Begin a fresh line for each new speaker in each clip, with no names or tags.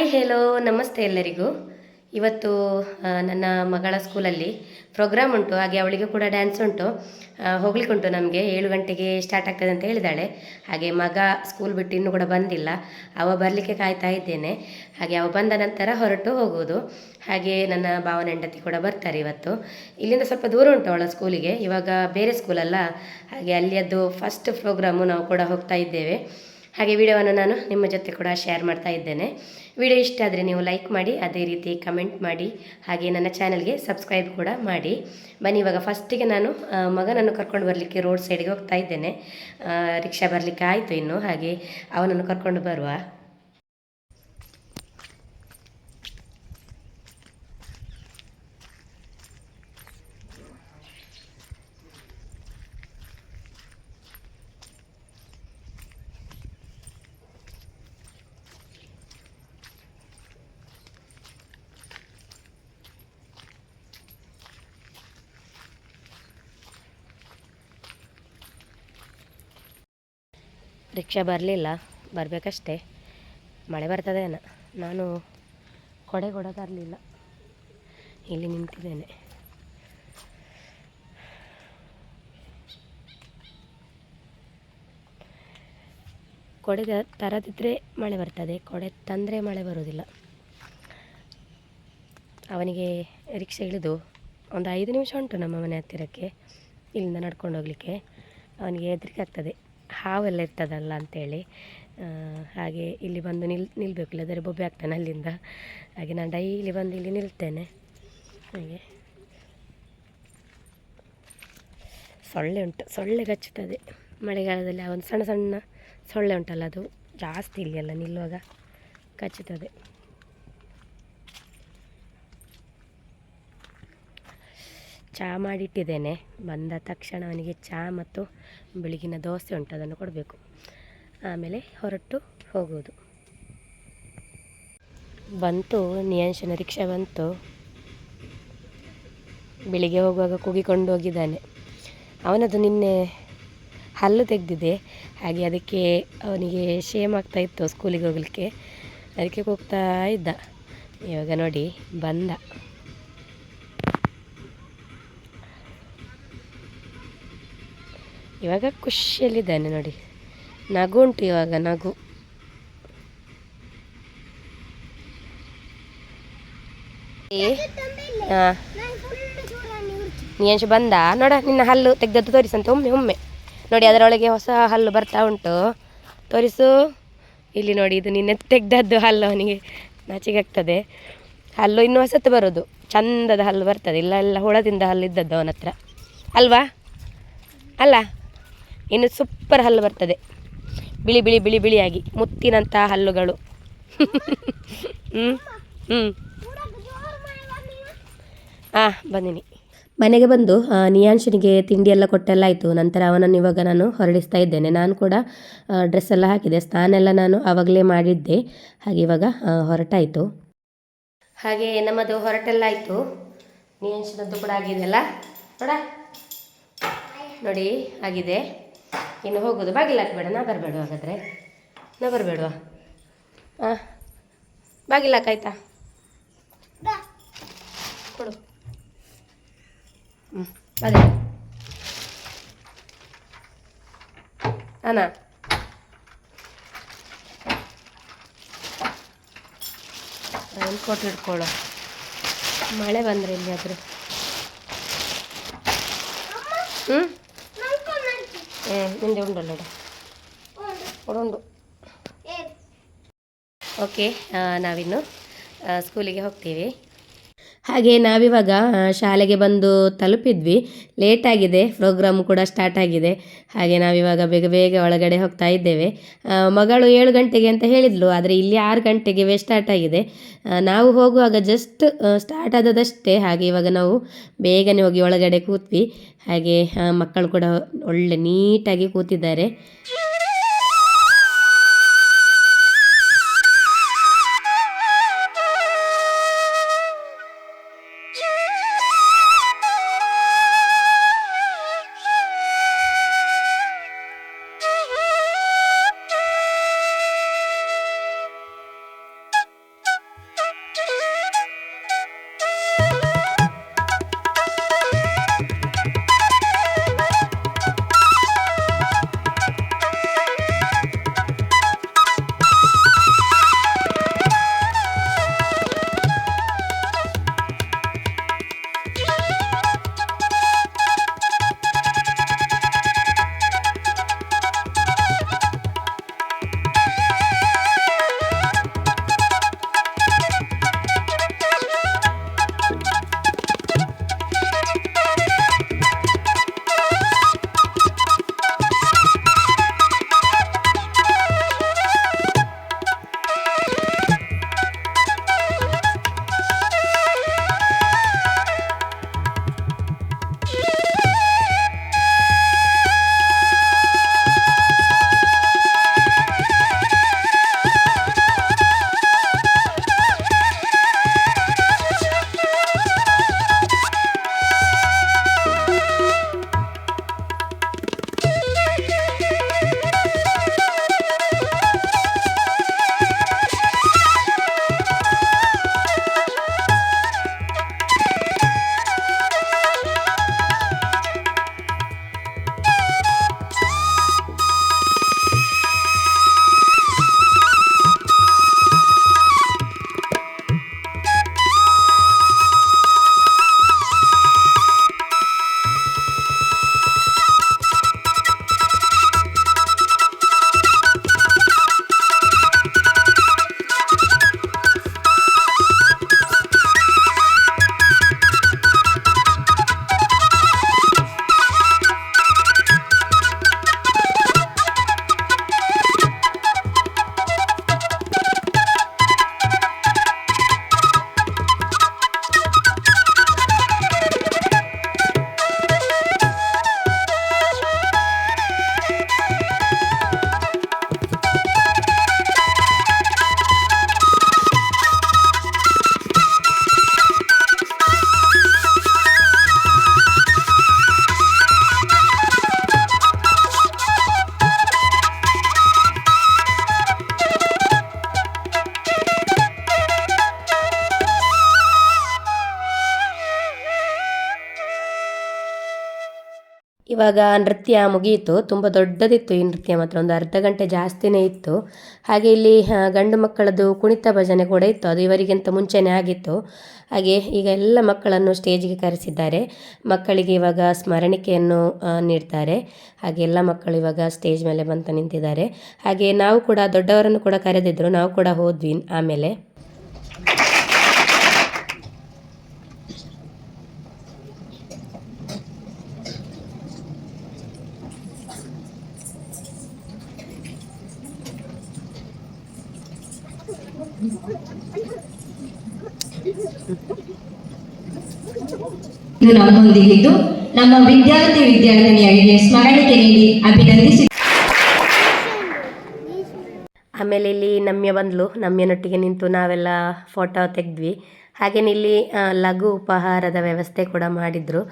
Hi hello ನಮಸ್ತೆ ಎಲ್ಲರಿಗೂ. ಇವತ್ತು ನನ್ನ ಮಗಳ ಸ್ಕೂಲಲ್ಲಿ ಪ್ರೋಗ್ರಾಮ್ ಉಂಟು. ಹಾಗೆ ಅವಳಿಗೆ ಕೂಡ ಡ್ಯಾನ್ಸ್ ಉಂಟು. ಹೋಗ್ಲಿಕ್ಕುಂಟು ನಮಗೆ. ಏಳು ಗಂಟೆಗೆ ಸ್ಟಾರ್ಟ್ ಆಗ್ತದೆ ಅಂತ ಹೇಳಿದಾಳೆ. ಹಾಗೆ ಮಗ ಸ್ಕೂಲ್ ಬಿಟ್ಟು ಇನ್ನೂ ಕೂಡ ಬಂದಿಲ್ಲ. ಅವ ಬರಲಿಕ್ಕೆ ಕಾಯ್ತಾ ಇದ್ದೇನೆ. ಹಾಗೆ ಅವ ಬಂದ ನಂತರ ಹೊರಟು ಹೋಗುವುದು. ಹಾಗೆ ನನ್ನ ಭಾವನ ಹೆಂಡತಿ ಕೂಡ ಬರ್ತಾರೆ ಇವತ್ತು. ಇಲ್ಲಿಂದ ಸ್ವಲ್ಪ ದೂರ ಉಂಟು ಅವಳ ಸ್ಕೂಲಿಗೆ ಇವಾಗ ಬೇರೆ ಸ್ಕೂಲಲ್ಲ ಹಾಗೆ ಅಲ್ಲಿಯದ್ದು ಫಸ್ಟ್ ಪ್ರೋಗ್ರಾಮು ನಾವು ಕೂಡ ಹೋಗ್ತಾ ಇದ್ದೇವೆ. ಹಾಗೆ ವಿಡಿಯೋವನ್ನು ನಾನು ನಿಮ್ಮ ಜೊತೆ ಕೂಡ ಶೇರ್ ಮಾಡ್ತಾ ಇದ್ದೇನೆ. ವಿಡಿಯೋ ಇಷ್ಟ ಆದರೆ ನೀವು ಲೈಕ್ ಮಾಡಿ, ಅದೇ ರೀತಿ ಕಮೆಂಟ್ ಮಾಡಿ, ಹಾಗೆ ನನ್ನ ಚಾನಲ್ಗೆ ಸಬ್ಸ್ಕ್ರೈಬ್ ಕೂಡ ಮಾಡಿ. ಬನ್ನಿ, ಇವಾಗ ಫಸ್ಟಿಗೆ ನಾನು ಮಗನನ್ನು ಕರ್ಕೊಂಡು ಬರಲಿಕ್ಕೆ ರೋಡ್ ಸೈಡ್ಗೆ ಹೋಗ್ತಾ ಇದ್ದೇನೆ. ರಿಕ್ಷಾ ಬರಲಿಕ್ಕೆ ಆಯಿತು ಇನ್ನು, ಹಾಗೆ ಅವನನ್ನು ಕರ್ಕೊಂಡು ಬರುವ. ರಿಕ್ಷಾ ಬರಲಿಲ್ಲ, ಬರಬೇಕಷ್ಟೇ. ಮಳೆ ಬರ್ತದೇನ ನಾನು ಕೊಡೆ ಕೂಡ ತರಲಿಲ್ಲ. ಇಲ್ಲಿ ನಿಂತಿದ್ದೇನೆ. ಕೊಡೆ ತರದಿದ್ದರೆ ಮಳೆ ಬರ್ತದೆ, ಕೊಡೆ ತಂದರೆ ಮಳೆ ಬರೋದಿಲ್ಲ ಅವನಿಗೆ ರಿಕ್ಷಾ ಇಳಿದು ಒಂದು ಐದು ನಿಮಿಷ ಉಂಟು ನಮ್ಮ ಮನೆ ಹತ್ತಿರಕ್ಕೆ. ಇಲ್ಲಿಂದ ನಡ್ಕೊಂಡು ಹೋಗಲಿಕ್ಕೆ. ಅವನಿಗೆ ಹೆದರಿಕೆ ಆಗ್ತದೆ. ಹಾವೆಲ್ಲ ಇರ್ತದಲ್ಲ ಅಂತೇಳಿ. ಹಾಗೆ ಇಲ್ಲಿ ಬಂದು ನಿಲ್ ನಿಲ್ಲಬೇಕು ಇಲ್ಲದ್ರೆ ಬೊಬ್ಬೆ ಆಗ್ತಾನೆ ಅಲ್ಲಿಂದ. ಹಾಗೆ ನಾನು ಡೈಲಿ ಬಂದು ಇಲ್ಲಿ ನಿಲ್ತೇನೆ. ಹಾಗೆ. ಸೊಳ್ಳೆ ಉಂಟು, ಸೊಳ್ಳೆ ಕಚ್ಚುತ್ತದೆ ಮಳೆಗಾಲದಲ್ಲಿ ಆ ಒಂದು ಸಣ್ಣ ಸಣ್ಣ ಸೊಳ್ಳೆ ಉಂಟಲ್ಲ, ಅದು ಜಾಸ್ತಿ ಇಲ್ಲಿ ಎಲ್ಲ ನಿಲ್ಲುವಾಗ ಕಚ್ಚುತ್ತದೆ ಚಹಾ ಮಾಡಿಟ್ಟಿದ್ದೇನೆ. ಬಂದ ತಕ್ಷಣ ಅವನಿಗೆ ಚಹಾ ಮತ್ತು ಬೆಳಗಿನ ದೋಸೆ ಉಂಟು, ಅದನ್ನು ಕೊಡಬೇಕು. ಆಮೇಲೆ ಹೊರಟು ಹೋಗುವುದು. ಬಂತು, ನಿಯಂಶನ ರಿಕ್ಷಾ ಬಂತು. ಬೆಳಿಗ್ಗೆ ಹೋಗುವಾಗ ಕೂಗಿಕೊಂಡು ಹೋಗಿದ್ದಾನೆ. ಅವನದು ನಿನ್ನೆ ಹಲ್ಲು ತೆಗೆದಿದೆ. ಹಾಗೆ ಅದಕ್ಕೆ ಅವನಿಗೆ ಶೇಮ್ ಆಗ್ತಾ ಇತ್ತು ಸ್ಕೂಲಿಗೆ ಹೋಗಲಿಕ್ಕೆ. ಅದಕ್ಕೆ ಕೂಗ್ತಾ ಇದ್ದ. ಇವಾಗ ನೋಡಿ, ಬಂದ. ಇವಾಗ ಖುಷಿಯಲ್ಲಿದ್ದಾನೆ ನೋಡಿ. ನಗು ಉಂಟು ಇವಾಗ, ನಗು. ನೀಂಶ ಬಂದ? ನೋಡ, ನಿನ್ನ ಹಲ್ಲು ತೆಗೆದದ್ದು ತೋರಿಸಂತ ಒಮ್ಮೆ ಒಮ್ಮೆ. ನೋಡಿ, ಅದರೊಳಗೆ ಹೊಸ ಹಲ್ಲು ಬರ್ತಾ ಉಂಟು. ತೋರಿಸು. ಇಲ್ಲಿ ನೋಡಿ, ಇದು ನಿನ್ನೆ ತೆಗ್ದದ್ದು ಹಲ್ಲು ಅವನಿಗೆ. ನಾಚಿಗಾಗ್ತದೆ. ಹಲ್ಲು ಇನ್ನೂ ಹೊಸತ್ತು ಬರೋದು. ಚಂದದ ಹಲ್ಲು ಬರ್ತದೆ. ಇಲ್ಲ ಎಲ್ಲ ಹುಳದಿಂದ ಹಲ್ಲು ಇದ್ದದ್ದು ಅವನ ಹತ್ರ ಅಲ್ವಾ? ಅಲ್ಲ? ಇನ್ನು ಸೂಪರ್ ಹಲ್ಲು ಬರ್ತದೆ. ಬಿಳಿ ಬಿಳಿ ಬಿಳಿ, ಬಿಳಿಯಾಗಿ ಮುತ್ತಿನಂತಹ ಹಲ್ಲುಗಳು. ಹ್ಞೂ ಹ್ಞೂ ಹಾಂ ಬಂದಿನಿ. ಮನೆಗೆ ಬಂದು ನಿಯಾಂಶನಿಗೆ ತಿಂಡಿ ಎಲ್ಲ ಕೊಟ್ಟೆಲ್ಲ ಆಯಿತು ನಂತರ ಅವನನ್ನು ಇವಾಗ ನಾನು ಹೊರಡಿಸ್ತಾ ಇದ್ದೇನೆ. ನಾನು ಕೂಡ ಡ್ರೆಸ್ ಎಲ್ಲ ಹಾಕಿದೆ. ಸ್ನಾನ ಎಲ್ಲ ನಾನು ಆವಾಗಲೇ ಮಾಡಿದ್ದೆ. ಹಾಗೆ ಇವಾಗ ಹೊರಟಾಯಿತು. ಹಾಗೆ ನಮ್ಮದು ಹೊರಟೆಲ್ಲ ಆಯಿತು ನಿಯಾಂಶನದ್ದು ಕೂಡ ಆಗಿದೆಯಲ್ಲ ನೋಡ. ನೋಡಿ, ಆಗಿದೆ. ಇನ್ನು ಹೋಗೋದು. ಬಾಗಿಲು ಹಾಕಬೇಡ ನಾ ಬರಬೇಡ ಹಾಗಾದರೆ. ನಾ ಬರಬೇಡವಾ? ಹಾಂ ಬಾಗಿಲು ಹಾಕಾಯ್ತಾ ಕೊಡು. ಹ್ಞೂ ಅದೇ ಅಣ್ಣ. ಕೋಟ್ ಹಿಡ್ಕೊಳ್ಳೋ. ಮಳೆ ಬಂದರೆ ಎಲ್ಲಿಯಾದರೂ. ಹ್ಞೂ ಹ್ಞೂ ನಿಂದೆ ಉಂಡಲ್ಲ ಉಂಡು. ಓಕೆ ನಾವಿನ್ನು ಸ್ಕೂಲಿಗೆ ಹೋಗ್ತೀವಿ. ಹಾಗೆ ನಾವಿವಾಗ ಶಾಲೆಗೆ ಬಂದು ತಲುಪಿದ್ವಿ. ಲೇಟ್ ಆಗಿದೆ, ಪ್ರೋಗ್ರಾಮ್ ಕೂಡ ಸ್ಟಾರ್ಟ್ ಆಗಿದೆ. ಹಾಗೆ ನಾವಿವಾಗ ಬೇಗ ಬೇಗ ಒಳಗಡೆ ಹೋಗ್ತಾ ಇದ್ದೇವೆ. ಮಗಳು ಏಳು ಗಂಟೆಗೆ ಅಂತ ಹೇಳಿದ್ಲು, ಆದರೆ ಇಲ್ಲಿ ಆರು ಗಂಟೆಗೆ ಸ್ಟಾರ್ಟ್ ಆಗಿದೆ. ನಾವು ಹೋಗುವಾಗ ಜಸ್ಟ್ ಸ್ಟಾರ್ಟ್ ಆದದಷ್ಟೇ. ಹಾಗೆ ಇವಾಗ ನಾವು ಬೇಗನೆ ಹೋಗಿ ಒಳಗಡೆ ಕೂತ್ವಿ. ಹಾಗೆ ಮಕ್ಕಳು ಕೂಡ ಒಳ್ಳೆ ನೀಟಾಗಿ ಕೂತಿದ್ದಾರೆ. ಇವಾಗ ನೃತ್ಯ ಮುಗಿಯಿತು, ತುಂಬ ದೊಡ್ಡದಿತ್ತು ಈ ನೃತ್ಯ ಮಾತ್ರ, ಒಂದು ಅರ್ಧ ಗಂಟೆ ಜಾಸ್ತಿನೇ ಇತ್ತು. ಹಾಗೆ ಇಲ್ಲಿ ಗಂಡು ಮಕ್ಕಳದ್ದು ಕುಣಿತ ಭಜನೆ ಕೂಡ ಇತ್ತು, ಅದು ಇವರಿಗಿಂತ ಮುಂಚೆನೇ ಆಗಿತ್ತು. ಹಾಗೆ ಈಗ ಎಲ್ಲ ಮಕ್ಕಳನ್ನು ಸ್ಟೇಜ್ಗೆ ಕರೆಸಿದ್ದಾರೆ. ಮಕ್ಕಳಿಗೆ ಇವಾಗ ಸ್ಮರಣಿಕೆಯನ್ನು ನೀಡ್ತಾರೆ. ಹಾಗೆ ಎಲ್ಲ ಮಕ್ಕಳು ಇವಾಗ ಸ್ಟೇಜ್ ಮೇಲೆ ಬಂತು ನಿಂತಿದ್ದಾರೆ. ಹಾಗೆ ನಾವು ಕೂಡ ದೊಡ್ಡವರನ್ನು ಕೂಡ ಕರೆದಿದ್ರು, ನಾವು ಕೂಡ ಹೋದ್ವಿ, ಆಮೇಲೆ.
ಇದು ನಮ್ಮೊಂದಿಗಿದ್ದು ನಮ್ಮ ವಿದ್ಯಾರ್ಥಿ ವಿದ್ಯಾರ್ಥಿನಿಯರಿಗೆ ಸ್ಮರಣಿಕೆ ನೀಡಿ, ಅಭಿನಂದಿಸಿ.
ಆಮೇಲೆ ಇಲ್ಲಿ ನಮ್ಯ ಬಂದ್ಲು, ನಮ್ಯನೊಟ್ಟಿಗೆ ನಿಂತು ನಾವೆಲ್ಲ ಫೋಟೋ ತೆಗೆದ್ವಿ. ಹಾಗೆಯೇ ಇಲ್ಲಿ ಲಘು ಉಪಹಾರದ ವ್ಯವಸ್ಥೆ ಕೂಡ ಮಾಡಿದರು.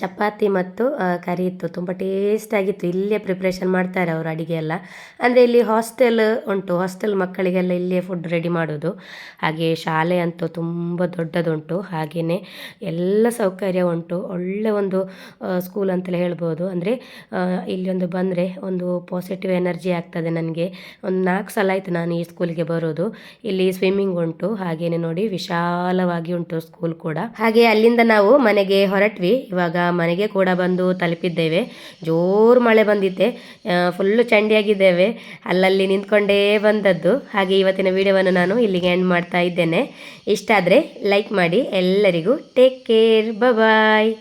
ಚಪಾತಿ ಮತ್ತು ಕರಿ ಇತ್ತು. ತುಂಬ ಟೇಸ್ಟಾಗಿತ್ತು ಇಲ್ಲೇ ಪ್ರಿಪ್ರೇಷನ್ ಮಾಡ್ತಾರೆ ಅವರು ಅಡುಗೆ ಎಲ್ಲ ಅಂದರೆ ಇಲ್ಲಿ ಹಾಸ್ಟೆಲ್ ಉಂಟು. ಹಾಸ್ಟೆಲ್ ಮಕ್ಕಳಿಗೆಲ್ಲ ಇಲ್ಲೇ ಫುಡ್ ರೆಡಿ ಮಾಡೋದು. ಹಾಗೆ ಶಾಲೆ ಅಂತೂ ತುಂಬ ದೊಡ್ಡದುಂಟು. ಹಾಗೆಯೇ ಎಲ್ಲ ಸೌಕರ್ಯ ಉಂಟು. ಒಳ್ಳೆ ಒಂದು ಸ್ಕೂಲ್ ಅಂತಲೇ ಹೇಳ್ಬೋದು. ಅಂದರೆ ಇಲ್ಲಿ ಒಂದು ಬಂದರೆ ಒಂದು ಪಾಸಿಟಿವ್ ಎನರ್ಜಿ ಆಗ್ತದೆ ನನಗೆ. ಒಂದು ನಾಲ್ಕು ಸಲ ಆಯಿತು ನಾನು ಈ ಸ್ಕೂಲಿಗೆ ಬರೋದು. ಇಲ್ಲಿ ಸ್ವಿಮ್ಮಿಂಗ್ ಉಂಟು. ಹಾಗೆಯೇ ನೋಡಿ ವಿಶಾಲವಾಗಿ ಉಂಟು ಸ್ಕೂಲ್ ಕೂಡ. ಹಾಗೆ ಅಲ್ಲಿಂದ ನಾವು ಮನೆಗೆ ಹೊರಟ್ವಿ. ಇವಾಗ ಮನೆಗೆ ಕೂಡ ಬಂದು ತಲುಪಿದ್ದೇವೆ. ಜೋರು ಮಳೆ ಬಂದಿತ್ತೆ. ಫುಲ್ಲು ಚಂಡಿಯಾಗಿದ್ದೇವೆ. ಅಲ್ಲಲ್ಲಿ ನಿಂತ್ಕೊಂಡೇ ಬಂದದ್ದು. ಹಾಗೆ ಇವತ್ತಿನ ವಿಡಿಯೋವನ್ನು ನಾನು ಇಲ್ಲಿಗೆ ಎಂಡ್ ಮಾಡ್ತಾ ಇದ್ದೇನೆ. ಇಷ್ಟ ಆದರೆ ಲೈಕ್ ಮಾಡಿ. ಎಲ್ಲರಿಗೂ ಟೇಕ್ ಕೇರ್ ಬಾಯ್